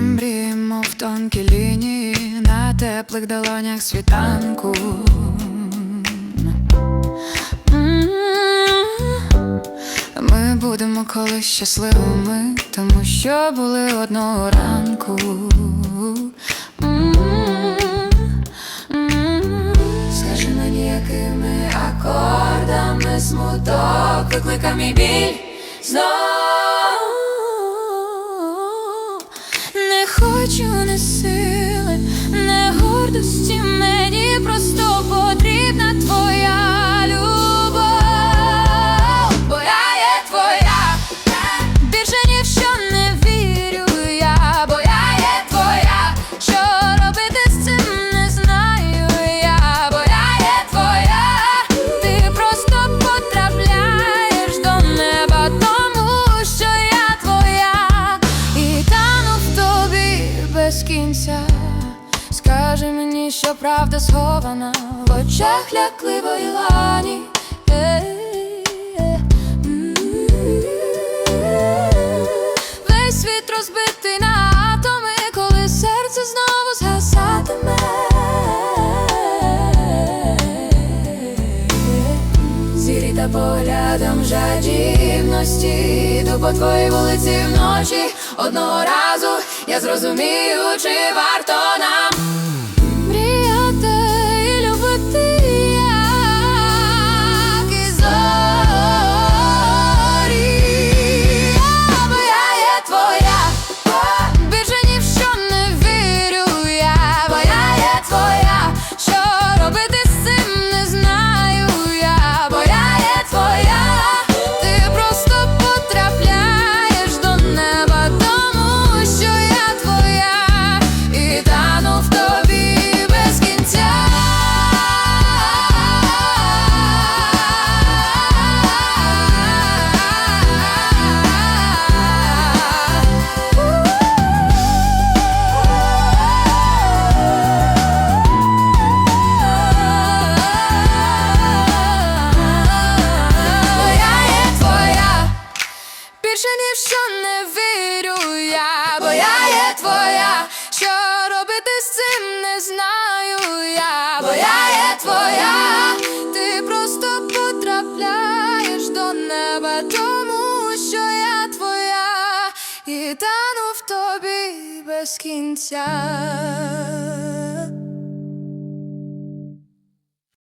Мріємо в тонкі лінії на теплих долонях світанку. Ми будемо колись щасливими, тому що були одного ранку. Скажи мені, якими акордами смуток, викликав мій біль знов Не без кінця. Скажи мені, що правда схована в очах лякливої лані. Весь світ розбитий на атоми, коли серце знову згасатиме. Зіріта поглядом жадібності Йду по твоїй вулиці вночі Одного разу зрозумію, чи варто нам я, бо я є твоя, що робити з цим не знаю я, бо я є твоя, ти просто потрапляєш до неба, тому що я твоя, і тану в тобі без кінця.